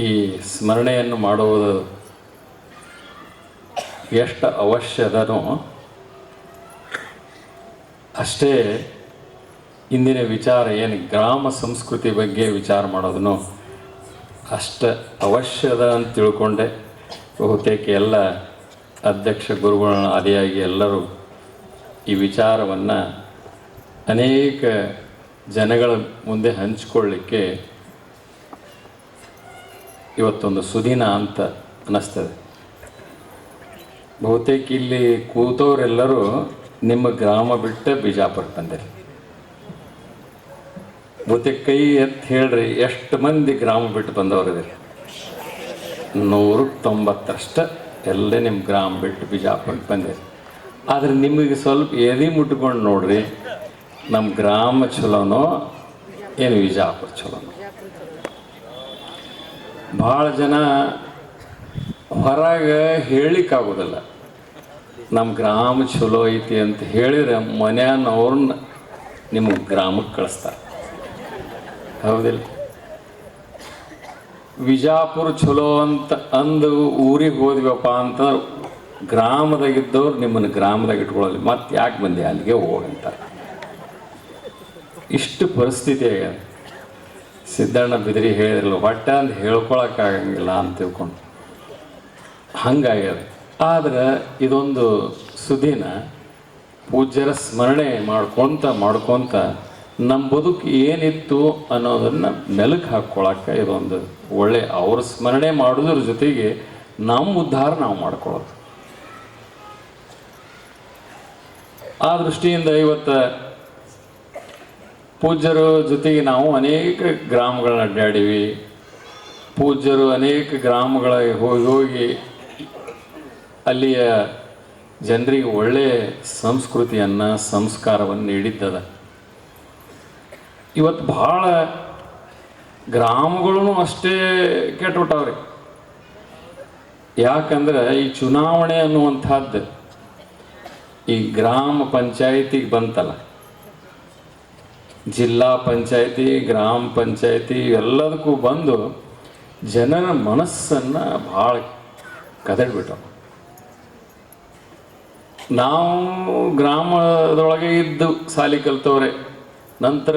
ಈ ಸ್ಮರಣೆಯನ್ನು ಮಾಡುವುದು ಎಷ್ಟು ಅವಶ್ಯದನೋ ಅಷ್ಟೇ ಇಂದಿನ ವಿಚಾರ ಏನು ಗ್ರಾಮ ಸಂಸ್ಕೃತಿ ಬಗ್ಗೆ ವಿಚಾರ ಮಾಡೋದನ್ನು ಅಷ್ಟ ಅವಶ್ಯದ ಅಂತ ತಿಳ್ಕೊಂಡೆ. ಬಹುತೇಕ ಎಲ್ಲ ಅಧ್ಯಕ್ಷ ಗುರುಗಳ ಆದಿಯಾಗಿ ಎಲ್ಲರೂ ಈ ವಿಚಾರವನ್ನು ಅನೇಕ ಜನಗಳ ಮುಂದೆ ಹಂಚಿಕೊಳ್ಳಿಕ್ಕೆ ಇವತ್ತೊಂದು ಸುದಿನ ಅಂತ ಅನ್ನಿಸ್ತದೆ. ಬಹುತೇಕ ಇಲ್ಲಿ ಕೂತವರೆಲ್ಲರೂ ನಿಮ್ಮ ಗ್ರಾಮ ಬಿಟ್ಟು ಬಿಜಾಪುರಕ್ಕೆ ಬಂದಿರಿ. ಬಹುತೇಕ ಕೈ ಎತ್ತ ಹೇಳ್ರಿ, ಎಷ್ಟು ಮಂದಿ ಗ್ರಾಮ ಬಿಟ್ಟು ಬಂದವರಿದ್ದೀರಿ ನೂರು ತೊಂಬತ್ತರಷ್ಟು ಎಲ್ಲ ನಿಮ್ಮ ಗ್ರಾಮ ಬಿಟ್ಟು ಬಿಜಾಪುರಕ್ಕೆ ಬಂದಿರಿ. ಆದರೆ ನಿಮಗೆ ಸ್ವಲ್ಪ ಎದಿ ಮುಟ್ಕೊಂಡು ನೋಡ್ರಿ, ನಮ್ಮ ಗ್ರಾಮ ಚಲೋನೋ, ಏನು ಬಿಜಾಪುರ ಚಲೋನೋ? ಭಾಳ ಜನ ಹೊರಗೆ ಹೇಳಿಕ್ಕಾಗೋದಿಲ್ಲ. ನಮ್ಮ ಗ್ರಾಮ ಚಲೋ ಐತಿ ಅಂತ ಹೇಳಿದ್ರೆ ಮನೆಯವ್ರನ್ನ ನಿಮ್ಮ ಗ್ರಾಮಕ್ಕೆ ಕಳಿಸ್ತಾರೆ. ಹೌದಿಲ್ಲ? ವಿಜಾಪುರ ಚಲೋ ಅಂತ ಅಂದು ಊರಿಗೆ ಹೋದ್ವಪ್ಪ ಅಂತ ಗ್ರಾಮದಾಗಿದ್ದವ್ರು ನಿಮ್ಮನ್ನು ಗ್ರಾಮದಾಗ ಇಟ್ಕೊಳ್ಳಲಿ, ಮತ್ತೆ ಯಾಕೆ ಬಂದೆ ಅಲ್ಲಿಗೆ ಹೋಗಂತಾರೆ ಇಷ್ಟು ಪರಿಸ್ಥಿತಿ ಆಗ್ಯದ. ಸಿದ್ದಣ್ಣ ಬಿದಿರಿ ಹೇಳಿದ್ರಲ್ಲ, ಹೊಟ್ಟೆ ಅಂತ ಹೇಳ್ಕೊಳಕ್ಕಾಗಂಗಿಲ್ಲ ಅಂತ ತಿಳ್ಕೊಂಡು ಹಂಗಾಗ್ಯದ. ಆದ್ರೆ ಇದೊಂದು ಸುದಿನ ಪೂಜ್ಯರ ಸ್ಮರಣೆ ಮಾಡ್ಕೊತ ಮಾಡ್ಕೊತ ನಮ್ಮ ಬದುಕು ಏನಿತ್ತು ಅನ್ನೋದನ್ನು ಮೆಲುಕು ಹಾಕ್ಕೊಳಕ್ಕೆ ಇದೊಂದು ಒಳ್ಳೆ ಅವ್ರ ಸ್ಮರಣೆ ಮಾಡೋದ್ರ ಜೊತೆಗೆ ನಮ್ಮ ಉದ್ಧಾರ ನಾವು ಮಾಡ್ಕೊಳ್ಳೋದು ಆ ದೃಷ್ಟಿಯಿಂದ ಇವತ್ತು ಪೂಜ್ಯರ ಜೊತೆಗೆ ನಾವು ಅನೇಕ ಗ್ರಾಮಗಳನ್ನ ಅಡ್ಡಾಡೀವಿ ಪೂಜ್ಯರು ಅನೇಕ ಗ್ರಾಮಗಳಿಗೆ ಹೋಗಿ ಹೋಗಿ ಅಲ್ಲಿಯ ಜನರಿಗೆ ಒಳ್ಳೆಯ ಸಂಸ್ಕೃತಿಯನ್ನು, ಸಂಸ್ಕಾರವನ್ನು ನೀಡಿದ್ದದ. ಇವತ್ತು ಭಾಳ ಗ್ರಾಮಗಳೂ ಅಷ್ಟೇ ಕೆಟ್ಟುಬಿಟ್ಟವ್ರಿ. ಯಾಕಂದ್ರೆ ಈ ಚುನಾವಣೆ ಅನ್ನುವಂಥದ್ದು ಈ ಗ್ರಾಮ ಪಂಚಾಯಿತಿಗೆ ಬಂತಲ್ಲ. ಜಿಲ್ಲಾ ಪಂಚಾಯತಿ, ಗ್ರಾಮ ಪಂಚಾಯತಿ ಎಲ್ಲದಕ್ಕೂ ಬಂದು ಜನರ ಮನಸ್ಸನ್ನು ಭಾಳ ಕದಡ್ಬಿಟ್ಟವು ನಾವು ಗ್ರಾಮದೊಳಗೆ ಇದ್ದು ಸಾಲಿ ಕಲ್ತವ್ರೆ, ನಂತರ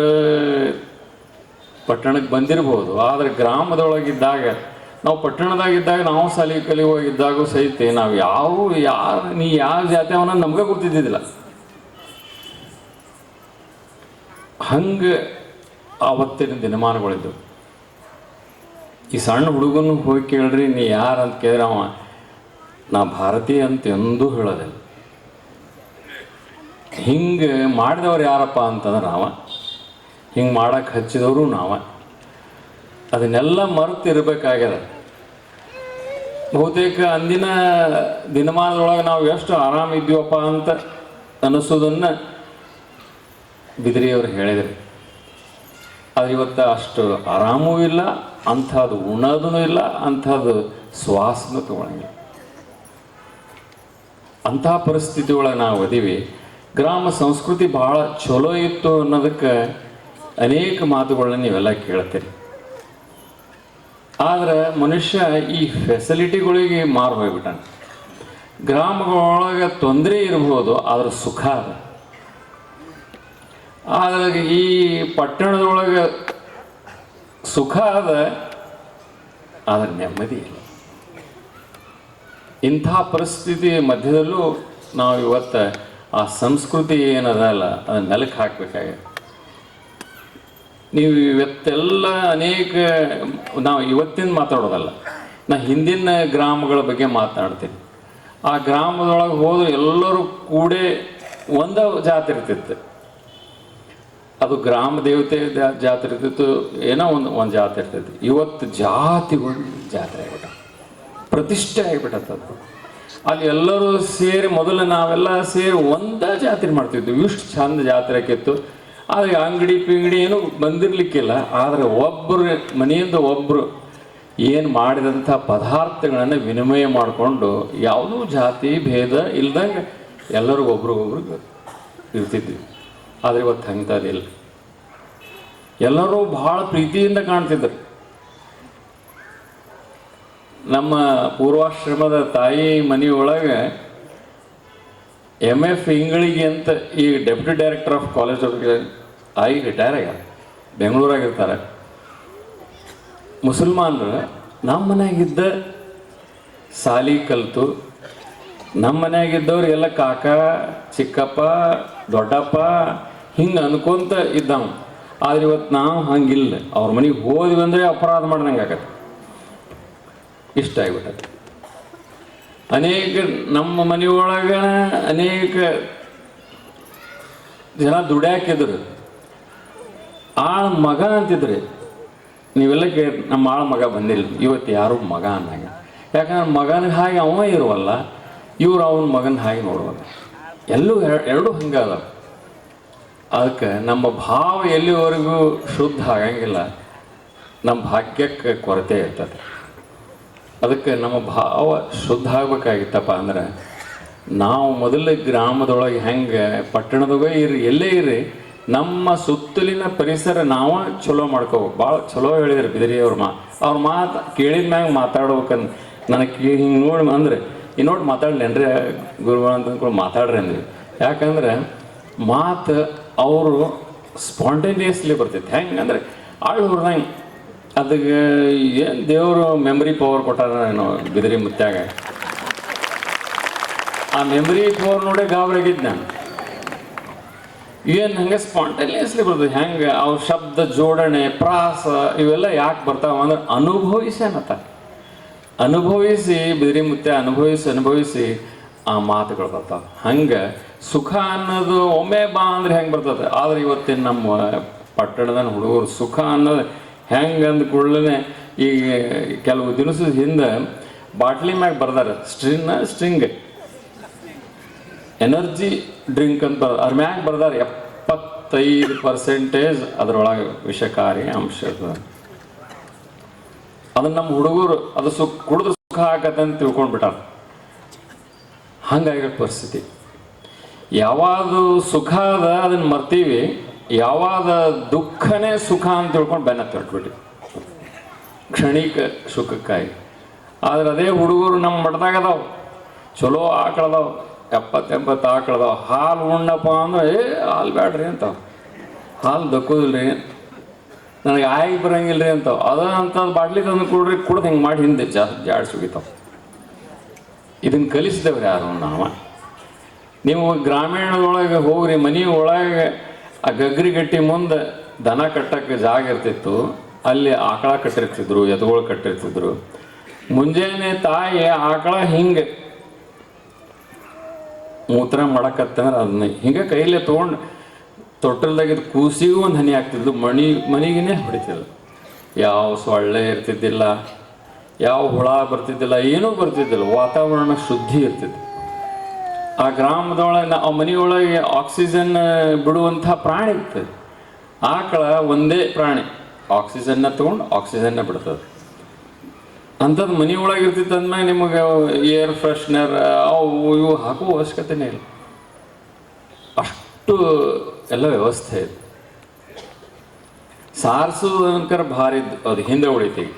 ಪಟ್ಟಣಕ್ಕೆ ಬಂದಿರ್ಬೋದು, ಆದರೆ ಗ್ರಾಮದೊಳಗಿದ್ದಾಗ, ನಾವು ಪಟ್ಟಣದಾಗಿದ್ದಾಗ ನಾವು ಸಾಲಿ ಕಲಿಯುವಾಗಿದ್ದಾಗೂ ಸಹಿತ ನಾವು ಯಾವ, ಯಾರು, ನೀ ಯಾವ ಜಾತಿ ಅವನ ನಮ್ಗೆ ಗೊತ್ತಿದ್ದಿದ್ದಿಲ್ಲ. ಹಂಗೆ ಆವತ್ತಿನ ದಿನಮಾನಗಳಿದ್ದವು. ಈ ಸಣ್ಣ ಹುಡುಗನ ಹೋಗಿ ಕೇಳ್ರಿ, ನೀ ಯಾರು ಅಂತ ಕೇಳಿದ್ರೆ ಅವ ನಾ ಭಾರತೀಯ ಅಂತ ಎಂದೂ ಹೇಳೋದಿಲ್ಲ. ಹಿಂಗೆ ಮಾಡಿದವ್ರು ಯಾರಪ್ಪ ಅಂತಂದ್ರೆ ನಾವ. ಹಿಂಗೆ ಮಾಡಕ್ಕೆ ಹಚ್ಚಿದವರು ನಾವ. ಅದನ್ನೆಲ್ಲ ಮರೆತು ಇರಬೇಕಾಗ್ಯದ ಬಹುತೇಕ ಅಂದಿನ ದಿನಮಾನದೊಳಗೆ ನಾವು ಎಷ್ಟು ಆರಾಮಿದ್ದೀವಪ್ಪ ಅಂತ ಅನ್ನಿಸೋದನ್ನು ಬಿದಿರಿಯವರು ಹೇಳಿದರು ಆದರೆ ಇವತ್ತು ಅಷ್ಟು ಆರಾಮೂ ಇಲ್ಲ, ಅಂಥದ್ದು ಉಣೋದೂ ಇಲ್ಲ, ಅಂಥದ್ದು ಶ್ವಾಸನೂ ತಗೊಳಂಗಿಲ್ಲ. ಅಂಥ ಪರಿಸ್ಥಿತಿ ಒಳಗೆ ನಾವು ಅದೀವಿ ಗ್ರಾಮ ಸಂಸ್ಕೃತಿ ಭಾಳ ಚಲೋ ಇತ್ತು ಅನ್ನೋದಕ್ಕೆ ಅನೇಕ ಮಾತುಗಳನ್ನ ನೀವೆಲ್ಲ ಕೇಳ್ತೀರಿ. ಆದರೆ ಮನುಷ್ಯ ಈ ಫೆಸಿಲಿಟಿಗಳಿಗೆ ಮಾರು ಹೋಗ್ಬಿಟ್ಟಾನೆ. ಗ್ರಾಮಗಳೊಳಗೆ ತೊಂದರೆ ಇರ್ಬೋದು, ಆದ್ರೆ ಸುಖ ಅದ. ಆದರೆ ಈ ಪಟ್ಟಣದೊಳಗೆ ಸುಖ ಅದ ಆದರೆ ನೆಮ್ಮದಿ ಇಲ್ಲ. ಇಂಥ ಪರಿಸ್ಥಿತಿ ಮಧ್ಯದಲ್ಲೂ ನಾವು ಇವತ್ತು ಆ ಸಂಸ್ಕೃತಿ ಏನದಲ್ಲ ಅದನ್ನ ನೆಲಕ್ಕೆ ಹಾಕಬೇಕಾಗಿದೆ. ನೀವು ಇವತ್ತೆಲ್ಲ ಅನೇಕ, ನಾವು ಇವತ್ತಿನ ಮಾತಾಡೋದಲ್ಲ, ನಾ ಹಿಂದಿನ ಗ್ರಾಮಗಳ ಬಗ್ಗೆ ಮಾತನಾಡ್ತೀನಿ ಆ ಗ್ರಾಮದೊಳಗೆ ಹೋದ್ರೆ ಎಲ್ಲರೂ ಕೂಡೇ ಒಂದ ಜಾತಿ ಇರ್ತಿತ್ತು. ಅದು ಗ್ರಾಮ ದೇವತೆ ಜಾತ್ರೆ ಇರ್ತಿತ್ತು, ಏನೋ ಒಂದು ಒಂದು ಜಾತ್ರೆ ಇರ್ತೈತಿ ಇವತ್ತು ಜಾತಿಗಳು ಜಾತ್ರೆ ಆಗ್ಬಿಟ್ಟ. ಪ್ರತಿಷ್ಠೆ ಆಗಿಬಿಟ್ಟದ್ದು ಅಲ್ಲಿ ಎಲ್ಲರೂ ಸೇರಿ ಮೊದಲು ನಾವೆಲ್ಲ ಸೇರಿ ಒಂದೇ ಜಾತ್ರೆ ಮಾಡ್ತಿದ್ವಿ. ಇಷ್ಟು ಚಂದ ಜಾತ್ರೆ ಆಕಿತ್ತು. ಆದರೆ ಅಂಗಡಿ ಪಿಂಗಡಿ ಏನು ಬಂದಿರಲಿಕ್ಕಿಲ್ಲ. ಆದರೆ ಒಬ್ಬರು ಮನೆಯಿಂದ ಒಬ್ಬರು ಏನು ಮಾಡಿದಂಥ ಪದಾರ್ಥಗಳನ್ನು ವಿನಿಮಯ ಮಾಡಿಕೊಂಡು ಯಾವುದೂ ಜಾತಿ, ಭೇದ ಇಲ್ದಂಗೆ ಎಲ್ಲರೂ ಒಬ್ರಿಗೊಬ್ರಿಗೆ ಇರ್ತಿದ್ವಿ. ಆದರೆ ಇವತ್ತು ಇಲ್ಲ. ಎಲ್ಲರೂ ಭಾಳ ಪ್ರೀತಿಯಿಂದ ಕಾಣ್ತಿದ್ರು. ನಮ್ಮ ಪೂರ್ವಾಶ್ರಮದ ತಾಯಿ ಮನೆಯೊಳಗೆ ಎಂ ಎಫ್ ಇಂಗಳಿಗೆ ಅಂತ ಈ deputy director of college of ತಾಯಿ ರಿಟೈರ್ ಆಗ್ಯಾರ ಬೆಂಗಳೂರಾಗಿರ್ತಾರೆ ಮುಸಲ್ಮಾನರು ನಮ್ಮ ಮನೆಯಾಗಿದ್ದ ಸಾಲಿ ಕಲ್ತು ನಮ್ಮ ಮನೆಯಾಗಿದ್ದವ್ರು ಎಲ್ಲ ಕಾಕ, ಚಿಕ್ಕಪ್ಪ, ದೊಡ್ಡಪ್ಪ ಹಿಂಗೆ ಅನ್ಕೊಂತ ಇದ್ದಾವ. ಆದ್ರೆ ಇವತ್ತು ನಾವು ಹಂಗಿಲ್ಲ. ಅವ್ರ ಮನೆಗೆ ಹೋದ್ವಿ ಅಂದರೆ ಅಪರಾಧ ಮಾಡ್ದಂಗೆ ಆಗತ್ತೆ. ಇಷ್ಟ ಆಗ್ಬಿಟ್ಟದೆ ಅನೇಕ ನಮ್ಮ ಮನೆಯೊಳಗ ಅನೇಕ ಜನ ದುಡ್ಯಾಕಿದ್ರು. ಆಳ್ ಮಗ ಅಂತಿದ್ರಿ. ನೀವೆಲ್ಲ ಕೇ ನಮ್ಮ ಆಳ ಮಗ ಬಂದಿಲ್ಲ. ಇವತ್ತು ಯಾರು ಮಗ ಅನ್ನಂಗ ಯಾಕಂದ್ರೆ ಮಗನ ಹಾಗೆ ಅವ ಇರುವಲ್ಲ, ಇವ್ರು ಅವನ ಮಗನ ಹಾಗೆ ನೋಡುವಲ್ಲ ಎಲ್ಲೂ ಎರಡು, ಎರಡೂ ಹಂಗೆ ಅದಾವ. ಅದಕ್ಕೆ ನಮ್ಮ ಭಾವ ಎಲ್ಲಿವರೆಗೂ ಶುದ್ಧ ಆಗಂಗಿಲ್ಲ. ನಮ್ಮ ಭಾಗ್ಯಕ್ಕೆ ಕೊರತೆ ಇರ್ತದೆ. ಅದಕ್ಕೆ ನಮ್ಮ ಭಾವ ಶುದ್ಧ ಆಗ್ಬೇಕಾಗಿತ್ತಪ್ಪ ಅಂದ್ರೆ, ನಾವು ಮೊದಲು ಗ್ರಾಮದೊಳಗೆ ಹೆಂಗೆ ಪಟ್ಟಣದಾಗ ಇರಿ ಎಲ್ಲೇ ಇರಿ ನಮ್ಮ ಸುತ್ತಲಿನ ಪರಿಸರ ನಾವು ಚಲೋ ಮಾಡ್ಕೋಬೇಕು. ಭಾಳ ಚಲೋ ಹೇಳಿದ್ರು ಬಿದಿರಿಯವ್ರ ಮಾ, ಅವ್ರ ಮಾತು ಕೇಳಿದ ಮ್ಯಾಗ ಮಾತಾಡ್ಬೇಕಂದ್ ನನಗೆ ಹಿಂಗೆ ನೋಡಿ ಅಂದ್ರೆ, ಈ ನೋಡಿ ಮಾತಾಡ್ಲೇನ್ರಿ ಗುರುಗಳು ಅಂತ ಅಂದ್ಕೊಂಡು ಮಾತಾಡ್ರಿ ಅಂದ್ರಿ ಯಾಕಂದ್ರೆ ಮಾತು ಅವರು ಸ್ಪಾಂಟೇನಿಯಸ್ಲಿ ಬರ್ತೈತೆ ಹೆಂಗೆ ಅಂದರೆ ಆಳು ಹೊರ್ದಂಗೆ ಅದಕ್ಕೆ ಏನು ದೇವರು ಮೆಮ್ರಿ ಪವರ್ ಕೊಟ್ಟಾರ ಏನೋ ಬಿದಿರಿ ಮುತ್ಯಾಗ. ಆ ಮೆಮ್ರಿ ಪವರ್ ನೋಡೇ ಗಾಬರಿಯಾಗಿದ್ದು ನಾನು. ಏನು ಹಂಗೆ ಸ್ಪಾಂಟೇನಿಯಸ್ಲಿ ಬರ್ತದೆ ಹೆಂಗೆ ಅವ್ರ ಶಬ್ದ ಜೋಡಣೆ, ಪ್ರಾಸ ಇವೆಲ್ಲ ಯಾಕೆ ಬರ್ತಾವ ಅಂದ್ರೆ ಅನುಭವಿಸಿ ಅನ್ನತ್ತ. ಅನುಭವಿಸಿ ಬಿದಿರಿ ಮುತ್ತೆ ಅನುಭವಿಸಿ ಅನುಭವಿಸಿ ಆ ಮಾತುಗಳು ಬರ್ತಾವ. ಹಂಗೆ ಸುಖ ಅನ್ನೋದು ಒಮ್ಮೆ ಬಾ ಅಂದ್ರೆ ಹೆಂಗೆ ಬರ್ತದೆ? ಆದ್ರೆ ಇವತ್ತಿನ ನಮ್ಮ ಪಟ್ಟಣದ ಹುಡುಗರು ಸುಖ ಅನ್ನೋದು ಹೆಂಗೆ ಅಂದ ಕೂಡಲೇ ಈಗ ಕೆಲವು ದಿನಸ ಹಿಂದೆ ಬಾಟ್ಲಿ ಮ್ಯಾಗ ಬರ್ದಾರೆ, ಸ್ಟ್ರಿಂಗ್ ಸ್ಟ್ರಿಂಗ್. ಎನರ್ಜಿ ಡ್ರಿಂಕ್ ಅಂತ ಅದ್ರ ಮ್ಯಾಗ ಬರ್ದಾರೆ ಎಪ್ಪತ್ತೈದು ಪರ್ಸೆಂಟೇಜ್ ಅದರೊಳಗೆ ವಿಷಕಾರಿ ಅಂಶ ಇರ್ತದೆ ಅದನ್ನ ನಮ್ಮ ಹುಡುಗರು, ಅದು ಸುಖ ಕುಡಿದು ಸುಖ ಆಗತ್ತೆ ಅಂತ ತಿಳ್ಕೊಂಡ್ಬಿಟ್ಟಾರ. ಹಂಗಾಗಿರೋ ಪರಿಸ್ಥಿತಿ. ಯಾವಾಗ ಸುಖ ಅದ, ಅದನ್ನ ಮರ್ತೀವಿ. ಯಾವಾಗ ದುಃಖನೇ ಸುಖ ಅಂತ ತಿಳ್ಕೊಂಡು ಬೆನ್ನ ತಟ್ಬಿಟ್ಟು ಕ್ಷಣಿಕ ಸುಖಕ್ಕಾಗಿ. ಆದ್ರೆ ಅದೇ ಹುಡುಗರು ನಮ್ಮ ಮಠದಾಗ ಅದಾವ. ಚಲೋ ಆಕಳದಾವ ಎಪ್ಪತ್ತು ಎಂಬತ್ತು ಆಕಳದಾವ ಹಾಲು ಉಣ್ಣಪ್ಪ ಅಂದ್ರೆ, ಏ, ಹಾಲು ಬ್ಯಾಡ್ರಿ ಅಂತಾವ. ಹಾಲು ದಕ್ಕೋದಿಲ್ರಿ. ನನಗೆ ಆಗಿ ಬರಂಗಿಲ್ಲ ರೀ ಅಂತಾವ. ಅದ ಅಂತ ಬಾಟ್ಲಿ ತಂದು ಕೊಡ್ರಿ, ಕುಡ್ದು ಹಿಂಗೆ ಮಾಡಿ ಹಿಂದೆ ಜಾ ಜಾಡ್ ಇದನ್ನು ಇದನ್ನ ಕಲಿಸಿದವ್ರು ಯಾರು? ನಾವ. ನೀವು ಗ್ರಾಮೀಣದೊಳಗೆ ಹೋಗ್ರಿ, ಮನೆ ಒಳಗೆ ಆ ಗಗ್ರಿ ಗಟ್ಟಿ ಮುಂದೆ ದನ ಕಟ್ಟಕ್ಕೆ ಜಾಗ ಇರ್ತಿತ್ತು. ಅಲ್ಲಿ ಆಕಳ ಕಟ್ಟಿರ್ತಿದ್ರು ಎತ್ತುಗಳು ಕಟ್ಟಿರ್ತಿದ್ರು. ಮುಂಜಾನೆ ತಾಯಿ ಆಕಳ ಹಿಂಗೆ ಮೂತ್ರ ಮಾಡಕತ್ತಂದ್ರೆ ಅದನ್ನ ಹಿಂಗೆ ಕೈಲೇ ತೊಗೊಂಡು ತೊಟ್ಟಲ್ದಾಗಿದ್ದು ಕೂಸಿಗೂ ಒಂದು ಹನಿ ಆಗ್ತಿದ್ದು ಮಣಿ, ಮನಿಗಿನೇ ಹೊಡಿತಿಲ್ಲ ಯಾವ ಸೊಳ್ಳೆ ಇರ್ತಿದ್ದಿಲ್ಲ, ಯಾವ ಹುಳ ಬರ್ತಿದ್ದಿಲ್ಲ, ಏನೂ ಬರ್ತಿದ್ದಿಲ್ಲ. ವಾತಾವರಣ ಶುದ್ಧಿ ಇರ್ತಿತ್ತು. ಆ ಗ್ರಾಮದೊಳಗೆ, ಆ ಮನೆಯೊಳಗೆ ಆಕ್ಸಿಜನ್ ಬಿಡುವಂಥ ಪ್ರಾಣಿ ಇರ್ತದೆ. ಆಕಳ ಒಂದೇ ಪ್ರಾಣಿ. ಆಕ್ಸಿಜನ್ನ ತಗೊಂಡು ಆಕ್ಸಿಜನ್ನ ಬಿಡ್ತದೆ. ಅಂಥದ್ದು ಮನೆಯೊಳಗೆ ಇರ್ತಿತ್ತು ಅಂದ್ಮೇಲೆ ನಿಮಗೆ ಏರ್ ಫ್ರೆಶ್ನರ್ ಅವು ಇವು ಹಾಕುವ ಅವಶ್ಯಕತೆನೇ ಇಲ್ಲ. ಅಷ್ಟು ಎಲ್ಲ ವ್ಯವಸ್ಥೆ ಇದೆ. ಅನ್ಕರ ಭಾರಿ ಅದು ಹಿಂದೆ ಉಳಿತೀವಿ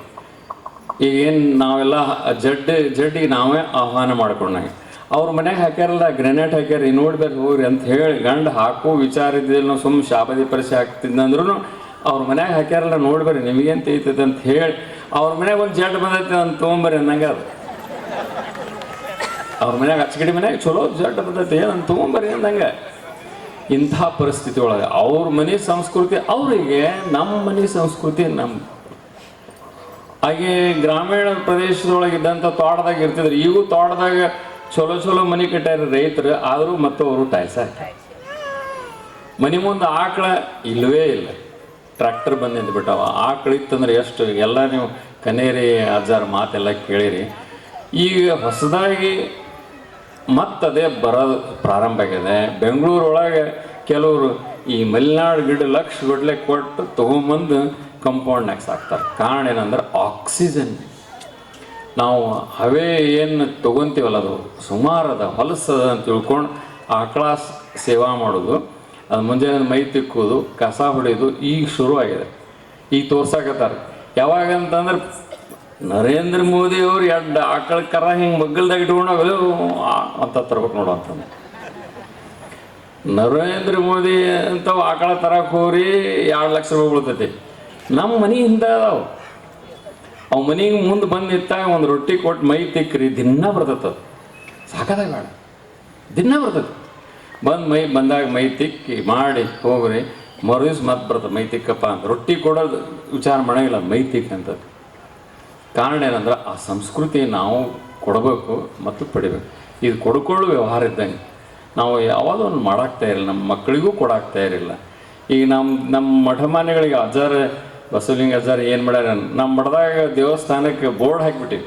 ಈಗ ಏನು ನಾವೆಲ್ಲ ಜಡ್ ಜಡ್ಡಿಗೆ ನಾವೇ ಆಹ್ವಾನ ಮಾಡ್ಕೊಂಡಾಗ. ಅವ್ರ ಮನೆಗೆ ಹಾಕ್ಯಾರಲ್ಲ ಗ್ರೆನೇಟ್ ಹಾಕ್ಯಾರ ಈ ನೋಡ್ಬೇಕು ಹೋಗ್ರಿ ಅಂತ ಹೇಳಿ ಗಂಡ ಹಾಕೋ ವಿಚಾರ ಇದ್ದಿಲ್ಲ ನಾವು ಸುಮ್ಮನೆ ಶಾಪದಿ ಪರಿಸಿ ಹಾಕ್ತಿದ್ದಂದ್ರೂ ಅವ್ರ ಮನ್ಯಾಗ ಹಾಕ್ಯಾರಲ್ಲ ನೋಡ್ಬೇರಿ ನಿಮಗೇನು ತೆಗಿತೈತೆ ಅಂತ ಹೇಳಿ ಅವ್ರ ಮನ್ಯಾಗ ಒಂದು ಜಡ್ ಬಂದೈತೆ ಅಂತ ತೊಗೊಂಬರ್ರಿ ಅನ್ನಂಗೆ ಅದು ಅವ್ರ ಮನ್ಯಾಗ ಅಚ್ಚಗಡಿ ಮನ್ಯಾಗ ಚಲೋ ಜಡ್ ಬಂದೈತೆ ಅಂತ ತೊಗೊಂಬರ್ರಿ ಅಂದಂಗೆ ಇಂಥ ಪರಿಸ್ಥಿತಿ ಒಳಗೆ ಅವ್ರ ಮನೆ ಸಂಸ್ಕೃತಿ, ಅವರಿಗೆ ನಮ್ಮ ಮನೆ ಸಂಸ್ಕೃತಿ ನಮ್ಮ ಹಾಗೆ ಗ್ರಾಮೀಣ ಪ್ರದೇಶದೊಳಗೆ ಇದ್ದಂಥ ತೋಟದಾಗ ಇರ್ತಿದ್ರು. ಈಗೂ ತೋಟದಾಗ ಚಲೋ ಚಲೋ ಮನೆ ಕಟ್ಟಾರ ರೈತರು, ಆದರೂ ಮತ್ತು ಅವರು ಟಾಯ್ಸ ಮನೆ ಮುಂದೆ ಆಕಳ ಇಲ್ಲವೇ ಇಲ್ಲ. ಟ್ರ್ಯಾಕ್ಟರ್ ಬಂದು ನಿಂತ್ಬಿಟ್ಟವ ಆಕಳು ಇತ್ತಂದ್ರೆ ಎಷ್ಟು? ಎಲ್ಲ ನೀವು ಕನೇರಿ, ಅಜ್ಜಾರ ಮಾತೆಲ್ಲ ಕೇಳಿರಿ. ಈಗ ಹೊಸದಾಗಿ ಮತ್ತದೇ ಬರೋದು ಪ್ರಾರಂಭ ಆಗಿದೆ. ಬೆಂಗಳೂರೊಳಗೆ ಕೆಲವರು ಈ ಮಲೆನಾಡು ಗಿಡ ಲಕ್ಷ ಗಟ್ಟಲೆ ಕೊಟ್ಟು ತೊಗೊಂಬಂದು ಕಂಪೌಂಡ್ನಾಗ ಸಾಕ್ತಾರೆ. ಕಾರಣ ಏನಂದ್ರೆ ಆಕ್ಸಿಜನ್ ನಾವು ಹವೆ ಏನು ತೊಗೊಂತೀವಲ್ಲ ಅದು ಸುಮಾರು ಅದ ಹೊಲಸದ ಅಂತ ತಿಳ್ಕೊಂಡು ಆಕಳ ಸೇವಾ ಮಾಡೋದು. ಅದು ಮುಂಜಾನೆ ಮೈ ತಿಕ್ಕೋದು, ಕಸ ಹೊಡೆಯೋದು ಈಗ ಶುರು ಆಗಿದೆ. ಈಗ ತೋರ್ಸಾಕತ್ತಾರೆ. ಯಾವಾಗ ಅಂತಂದ್ರೆ ನರೇಂದ್ರ ಮೋದಿ ಅವ್ರು ಎಡ್ ಆಕಳ ಕರ ಹಿಂಗೆ ಮಗ್ಗಲ್ದಾಗ ಇಟ್ಕೊಂಡು ಅವೆಲ್ಲ ಅಂತ ತರ್ಬೇಕು ನೋಡು ಅಂತಂದು ನರೇಂದ್ರ ಮೋದಿ ಅಂತ ಆಕಳ ತರಕ್ಕೆ ಹೋಗ್ರಿ ಎರಡು ಲಕ್ಷ ರೂಪಾಯಿ ಬೀಳ್ತೈತಿ. ನಮ್ಮ ಮನೆ ಹಿಂದೆ ಅದಾವ. ಅವ್ ಮನೆಗೆ ಮುಂದೆ ಬಂದು ಒಂದು ರೊಟ್ಟಿ ಕೊಟ್ಟು ಮೈ ತಿಕ್ಕ್ರಿ ದಿನ ಬರ್ತೈತೆ ಅದು. ಸಾಕಾದಾಗ ಬೇಡ. ದಿನ ಬರ್ತೈತಿ ಬಂದು ಮೈ ಬಂದಾಗ ಮೈ ತಿಕ್ಕಿ ಮಾಡಿ ಹೋಗ್ರಿ, ಮರುದಿವ್ಸ ಮತ್ತೆ ಬರ್ತದೆ ಮೈ ತಿಕ್ಕಪ್ಪ ಅಂತ. ರೊಟ್ಟಿ ಕೊಡೋದು ವಿಚಾರ ಮಾಡೋಂಗಿಲ್ಲ, ಮೈ ತಿಕ್ಕ ಅಂತದ್ದು ಕಾರಣ ಏನಂದ್ರೆ ಆ ಸಂಸ್ಕೃತಿ ನಾವು ಕೊಡಬೇಕು ಮತ್ತು ಪಡಿಬೇಕು. ಇದು ಕೊಡ್ಕೊಳ್ಳೋ ವ್ಯವಹಾರ ಇದ್ದಂಗೆ. ನಾವು ಯಾವಾಗ ಒಂದು ಮಾಡಾಕ್ತಾ ಇರಲಿಲ್ಲ ನಮ್ಮ ಮಕ್ಕಳಿಗೂ ಕೊಡಾಕ್ತಾ ಇರಲಿಲ್ಲ ಈಗ ನಮ್ಮ ನಮ್ಮ ಮಠಮಾನ್ಯಗಳಿಗೆ ಅಜ್ಜಾರ ಬಸವಲಿಂಗ ಅಜ್ಜಾರ ಏನು ಮಾಡ್ಯಾರ? ನಮ್ಮ ಮಠದಾಗ ದೇವಸ್ಥಾನಕ್ಕೆ ಬೋರ್ಡ್ ಹಾಕಿಬಿಟ್ಟಿವಿ.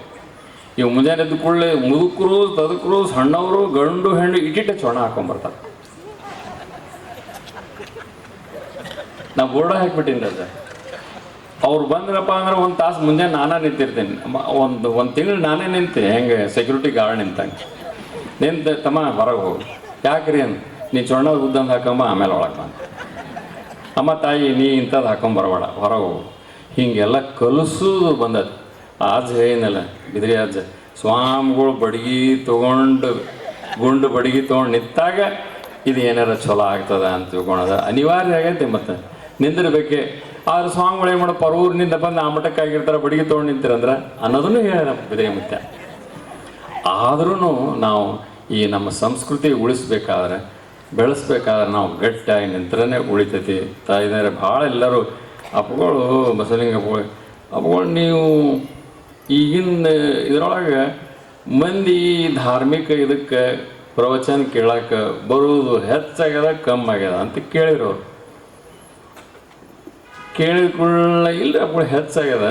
ಇವು ಮುಂಜಾನೆ ಎದ್ದು ಕೂಡಲೇ ಮುದುಕರು, ತದಕರು, ಸಣ್ಣವರು, ಗಂಡು, ಹೆಣ್ಣು ಇಟ್ಟಿಟ್ಟೆ ಚೊಣ ಹಾಕೊಂಬರ್ತಾರೆ ನಾ ಬೋರ್ಡ ಹಾಕಿಬಿಟ್ಟೀನಿ ಸರ್ ಅವ್ರು ಬಂದ್ರಪ್ಪ ಅಂದ್ರೆ ಒಂದು ತಾಸು ಮುಂಜಾನೆ ನಾನೇ ನಿಂತಿರ್ತೀನಿ. ಒಂದು ಒಂದು ತಿಂಗಳು ನಾನೇ ನಿಂತೆ, ಹೆಂಗೆ ಸೆಕ್ಯೂರಿಟಿ ಗಾರ್ಡ್ ನಿಂತಂಗೆ. ನಿಂತ ತಮ್ಮ ಹೊರಗೆ ಹೋಗಿ. ಯಾಕ್ರಿ ಅಂತ ನೀ ಚೊಣ್ಣ ಉದ್ದಂದು ಹಾಕಮ್ಮ, ಆಮೇಲೆ ಒಳಗೆ ಬಂದು ಅಮ್ಮ ತಾಯಿ, ನೀ ಇಂಥದ್ದು ಹಾಕೊಂಬರ್ಬೇಡ ಹೊರಗೆ ಹೋಗು. ಹೀಗೆಲ್ಲ ಕಲಿಸೋದು ಬಂದದ್ದು ಆಜ್ ಏನಲ್ಲ ಬಿದ್ರಿ ಅಜ್ಜ ಸ್ವಾಮಿಗಳು ಬಡಗಿ ತೊಗೊಂಡು, ಗುಂಡು ಬಡಗಿ ತೊಗೊಂಡು ನಿಂತಾಗ ಇದು ಏನಾರ ಚಲೋ ಆಗ್ತದ ಅಂತ ತಿಳ್ಕೊಳೋದು. ಅನಿವಾರ್ಯ ಆಗೈತೆ ಮತ್ತೆ. ನಿಂದಿರ್ಬೇಕೆ. ಆದ್ರೆ ಸ್ವಾಮಿಗಳು ಏನು ಮಾಡೋ, ಪರೂರಿನಿಂದ ಬಂದು ಆ ಮಠಕ್ಕಾಗಿರ್ತಾರೆ ಬಡಗಿ ತೊಗೊಂಡು ನಿಂತಿರಂದ್ರ ಅನ್ನೋದನ್ನು ಹೇಳ್ಯಾರ ಬಿದ್ರಿ ಮುತ್ಯ. ಆದ್ರೂ ನಾವು ಈ ನಮ್ಮ ಸಂಸ್ಕೃತಿ ಉಳಿಸ್ಬೇಕಾದ್ರೆ ಬೆಳೆಸ್ಬೇಕಾದ್ರೆ ನಾವು ಗಟ್ಟಿಯಾಗಿ ನಿಂತ್ರನೇ ಉಳಿತೈತಿ. ತಾಯಿದಾರೆ ಭಾಳ ಎಲ್ಲರೂ ಅಪ್ಪಗಳು ಬಸಲಿಂಗ ಅಪ್ಪಗಳು ಅಪ್ಪಗಳು ನೀವು ಈಗಿನ ಇದರೊಳಗೆ ಮಂದಿ ಧಾರ್ಮಿಕ ಇದಕ್ಕೆ ಪ್ರವಚನ ಕೇಳಕ್ಕೆ ಬರುವುದು ಹೆಚ್ಚಾಗ್ಯದ ಕಮ್ಮಿ ಆಗ್ಯದ ಅಂತ ಕೇಳಿರೋರು. ಕೇಳಿಕೊಳ್ಳ ಇಲ್ಲ ಅಪ್ಗಳು ಹೆಚ್ಚಾಗ್ಯದ.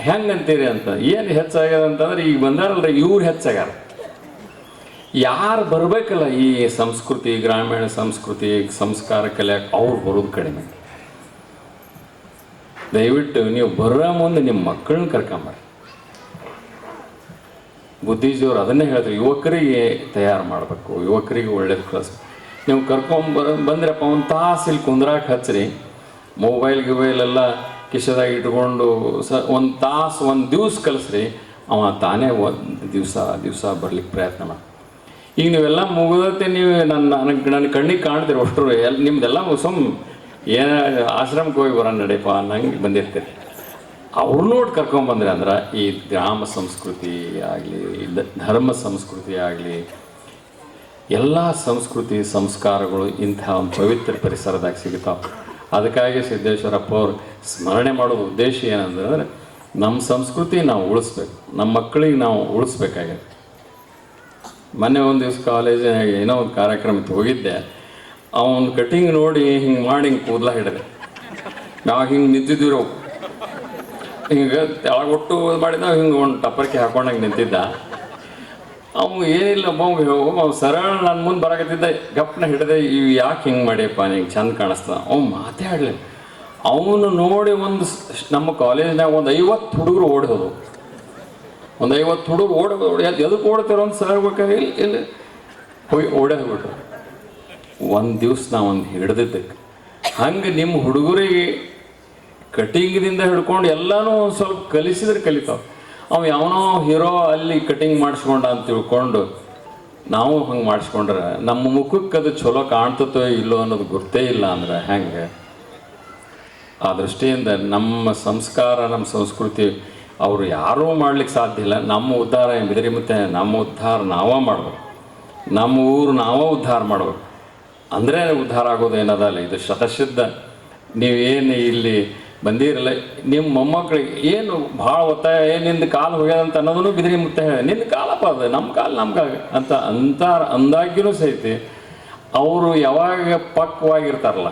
ಹೆಂಗೆ ಅಂತೀರಿ ಅಂತ, ಏನು ಹೆಚ್ಚಾಗ್ಯದ ಅಂತಂದ್ರೆ ಈಗ ಬಂದಾರಲ್ರಿ, ಇವ್ರು ಹೆಚ್ಚಾಗ್ಯಾರ. ಯಾರು ಬರಬೇಕಲ್ಲ ಈ ಸಂಸ್ಕೃತಿ, ಗ್ರಾಮೀಣ ಸಂಸ್ಕೃತಿ, ಸಂಸ್ಕಾರ ಕಲಿಯಕ್ಕೆ ಅವ್ರು ಬರೋದು ಕಡಿಮೆ. ದಯವಿಟ್ಟು ನೀವು ಬರೋ ಮುಂದೆ ನಿಮ್ಮ ಮಕ್ಕಳನ್ನ ಕರ್ಕೊಂಬರ್ರಿ. ಬುದ್ಧಿಜೀವರು ಅದನ್ನೇ ಹೇಳ್ತಾರೆ, ಯುವಕರಿಗೆ ತಯಾರು ಮಾಡಬೇಕು, ಯುವಕರಿಗೆ ಒಳ್ಳೇದು ಕಳಿಸ್ಬೇಕು ನೀವು ಕರ್ಕೊಂಬರ ಬಂದ್ರಪ್ಪ ಒಂದು ತಾಸು ಇಲ್ಲಿ ಕುಂದ್ರಾಕೆ ಹಚ್ಚಿರಿ ಮೊಬೈಲ್ ಗಿಬೈಲೆಲ್ಲ ಕಿಶದಾಗ ಇಟ್ಕೊಂಡು ಸ, ಒಂದು ತಾಸು, ಒಂದು ದಿವ್ಸ ಕಲಿಸ್ರಿ ಅವ ತಾನೇ ಒಂದು ದಿವಸ ದಿವಸ ಬರ್ಲಿಕ್ಕೆ ಪ್ರಯತ್ನ ಮಾಡಿ ಈಗ ನೀವೆಲ್ಲ ಮುಗಿದತ್ತೆ ನೀವು ನನ್ನ ನನಗೆ ನನ್ನ ಕಣ್ಣಿಗೆ ಕಾಣ್ತೀರಿ ಅಷ್ಟು ಎಲ್ಲಿ ನಿಮ್ದೆಲ್ಲ ಸುಮ್ ಏನ ಆಶ್ರಮಕ್ಕೆ ಹೋಗಿ ಬರೋಣ ನಡೆಯಪ್ಪ ಅನ್ನಂಗೆ ಬಂದಿರ್ತೀರಿ. ಅವ್ರು ನೋಡಿ ಕರ್ಕೊಂಬಂದ್ರೆ ಅಂದ್ರೆ ಈ ಗ್ರಾಮ ಸಂಸ್ಕೃತಿ ಆಗಲಿ ಧರ್ಮ ಸಂಸ್ಕೃತಿ ಆಗಲಿ, ಎಲ್ಲ ಸಂಸ್ಕೃತಿ ಸಂಸ್ಕಾರಗಳು ಇಂಥ ಒಂದು ಪವಿತ್ರ ಪರಿಸರದಾಗ ಸಿಗುತ್ತಾವೆ ಅದಕ್ಕಾಗಿ ಸಿದ್ದೇಶ್ವರಪ್ಪ ಅವ್ರು ಸ್ಮರಣೆ ಮಾಡೋ ಉದ್ದೇಶ ಏನಂದ್ರೆ ನಮ್ಮ ಸಂಸ್ಕೃತಿ ನಾವು ಉಳಿಸ್ಬೇಕು. ನಮ್ಮ ಮಕ್ಕಳಿಗೆ ನಾವು ಉಳಿಸ್ಬೇಕಾಗಿದೆ ಮೊನ್ನೆ ಒಂದು ದಿವಸ ಕಾಲೇಜಿನಾಗ ಏನೋ ಒಂದು ಕಾರ್ಯಕ್ರಮಕ್ಕೆ ಹೋಗಿದ್ದೆ. ಅವನ ಕಟಿಂಗ್ ನೋಡಿ ಹಿಂಗೆ ಮಾಡಿ ಹಿಂಗೆ ಕೂದಲ ಹಿಡಿದೆ. ನಾವು ಹಿಂಗೆ ನಿಂತಿದ್ದೀವಿ ಹಿಂಗೆ ಒಟ್ಟು ಮಾಡಿದ ಹಿಂಗೆ ಒಂದು ಟಪ್ಪರ್ಕೆ ಹಾಕೊಂಡಂಗೆ ನಿಂತಿದ್ದ. ಅವ್ನು ಏನಿಲ್ಲ ಅವ್ನು ಸರಳ ನನ್ನ ಮುಂದೆ ಬರಕತ್ತಿದ್ದ. ಗಪ್ನ ಹಿಡಿದೆ, ಇವು ಯಾಕೆ ಹಿಂಗೆ ಮಾಡಿಯಪ್ಪ ನಿಂಗೆ ಚಂದ ಕಾಣಿಸ್ತದ ಅವ್ನು ಮಾತಾಡಲಿ ಅವನು ನೋಡಿ ಒಂದು ನಮ್ಮ ಕಾಲೇಜ್ನಾಗ ಒಂದು ಐವತ್ತು ಹುಡುಗರು ಓಡಿ ಹೋದವು ಒಂದು ಐವತ್ತು ಹುಡುಗ ಓಡ ಎದಕ್ಕೆ ಓಡ್ತಾರೋ ಅಂತ ಸರ್ ಬೇಕಾದ್ರೆ ಇಲ್ಲಿ ಇಲ್ಲಿ ಹೋಗಿ ಓಡೇ ಬಿಟ್ರು. ಒಂದು ದಿವ್ಸ ನಾವೊಂದು ಹಿಡ್ದಿದ್ದಕ್ಕೆ. ಹಂಗೆ ನಿಮ್ಮ ಹುಡುಗರಿಗೆ ಕಟಿಂಗ್ದಿಂದ ಹಿಡ್ಕೊಂಡು ಎಲ್ಲನೂ ಒಂದು ಸ್ವಲ್ಪ ಕಲಿಸಿದ್ರೆ ಕಲಿತಾವ. ಅವ ಯಾವನೋ ಹೀರೋ ಅಲ್ಲಿ ಕಟಿಂಗ್ ಮಾಡಿಸ್ಕೊಂಡ ಅಂತ ತಿಳ್ಕೊಂಡು ನಾವು ಹಂಗೆ ಮಾಡಿಸ್ಕೊಂಡ್ರೆ ನಮ್ಮ ಮುಖಕ್ಕೆ ಅದು ಚಲೋ ಕಾಣ್ತತೋ ಇಲ್ಲೋ ಅನ್ನೋದು ಗೊತ್ತೇ ಇಲ್ಲ ಅಂದ್ರೆ ಹೆಂಗೆ? ಆ ದೃಷ್ಟಿಯಿಂದ ನಮ್ಮ ಸಂಸ್ಕಾರ, ನಮ್ಮ ಸಂಸ್ಕೃತಿ ಅವರು ಯಾರೂ ಮಾಡ್ಲಿಕ್ಕೆ ಸಾಧ್ಯ ಇಲ್ಲ. ನಮ್ಮ ಉದ್ಧಾರ ಬಿದಿರಿ ಮತ್ತೆ ನಮ್ಮ ಉದ್ಧಾರ ನಾವೇ ಮಾಡ್ಬೇಕು. ನಮ್ಮ ಊರು ನಾವೇ ಉದ್ಧಾರ ಮಾಡ್ಬೇಕು. ಅಂದರೆ ಉದ್ಧಾರ ಆಗೋದು ಏನದಲ್ಲ? ಇದು ಶತಸಿದ್ಧ ನೀವೇನು ಇಲ್ಲಿ ಬಂದಿರಲ್ಲ, ನಿಮ್ಮ ಮೊಮ್ಮಕ್ಕಳಿಗೆ ಏನು ಭಾಳ ಒತ್ತಾಯ ಏನು ನಿಂದು ಕಾಲು ಹೋಗ್ಯದಂತ ಅನ್ನೋದನ್ನು ಬಿದಿರಿ ಮುತ್ತೆ ಹೇಳಿ. ನಿಂದು ಕಾಲಪ್ಪ ಅದು, ನಮ್ಮ ಕಾಲು ನಮ್ಮ ಕಾಲ ಅಂತ ಅಂತ ಅಂದಾಗ್ಯೂ ಸಹಿತ ಅವರು ಯಾವಾಗ ಪಕ್ವಾಗಿರ್ತಾರಲ್ಲ,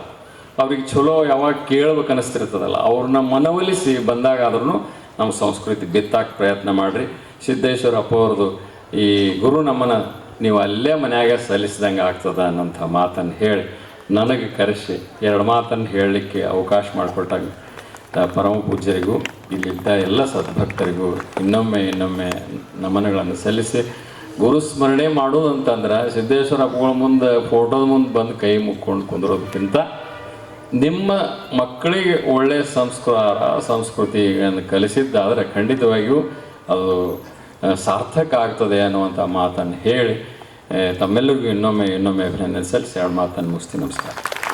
ಅವ್ರಿಗೆ ಚಲೋ ಯಾವಾಗ ಕೇಳ್ಬೇಕು ಅನಿಸ್ತಿರ್ತದಲ್ಲ, ಅವ್ರನ್ನ ಮನವೊಲಿಸಿ ಬಂದಾಗ ಆದ್ರೂ ನಮ್ಮ ಸಂಸ್ಕೃತಿ ಬಿತ್ತಾಕ ಪ್ರಯತ್ನ ಮಾಡಿರಿ. ಸಿದ್ದೇಶ್ವರ ಅಪ್ಪ ಅವ್ರದ್ದು ಈ ಗುರು ನಮ್ಮನ ನೀವು ಅಲ್ಲೇ ಮನ್ಯಾಗ ಸಲ್ಲಿಸಿದಂಗೆ ಆಗ್ತದ ಅನ್ನೋಂಥ ಮಾತನ್ನು ಹೇಳಿ ನನಗೆ ಕರೆಸಿ ಎರಡು ಮಾತನ್ನು ಹೇಳಲಿಕ್ಕೆ ಅವಕಾಶ ಮಾಡಿಕೊಟ್ಟಂಗೆ ಪರಮ ಪೂಜ್ಯರಿಗೂ ಇಲ್ಲಿದ್ದ ಎಲ್ಲ ಸದ್ಭಕ್ತರಿಗೂ ಇನ್ನೊಮ್ಮೆ ಇನ್ನೊಮ್ಮೆ ನಮನಗಳನ್ನು ಸಲ್ಲಿಸಿ ಗುರು ಸ್ಮರಣೆ ಮಾಡೋದು ಅಂತಂದ್ರೆ ಸಿದ್ದೇಶ್ವರ ಅಪ್ಪಗಳ ಮುಂದೆ ಫೋಟೋದ ಮುಂದೆ ಬಂದು ಕೈ ಮುಕ್ಕೊಂಡು ಕುಂದ್ರೋದಕ್ಕಿಂತ ನಿಮ್ಮ ಮಕ್ಕಳಿಗೆ ಒಳ್ಳೆಯ ಸಂಸ್ಕಾರ ಸಂಸ್ಕೃತಿಯನ್ನು ಕಲಿಸಿದ್ದಾದರೆ ಖಂಡಿತವಾಗಿಯೂ ಅದು ಸಾರ್ಥಕ ಆಗ್ತದೆ ಅನ್ನುವಂಥ ಮಾತನ್ನು ಹೇಳಿ ತಮ್ಮೆಲ್ಲರಿಗೂ ಇನ್ನೊಮ್ಮೆ ಇನ್ನೊಮ್ಮೆ ಅಭಿನಂದನೆ ಸಲ್ಲಿಸಿ, ಎರಡು ಮಾತನ್ನು ಮುಗಿಸ್ತೀನಿ. ನಮಸ್ಕಾರ.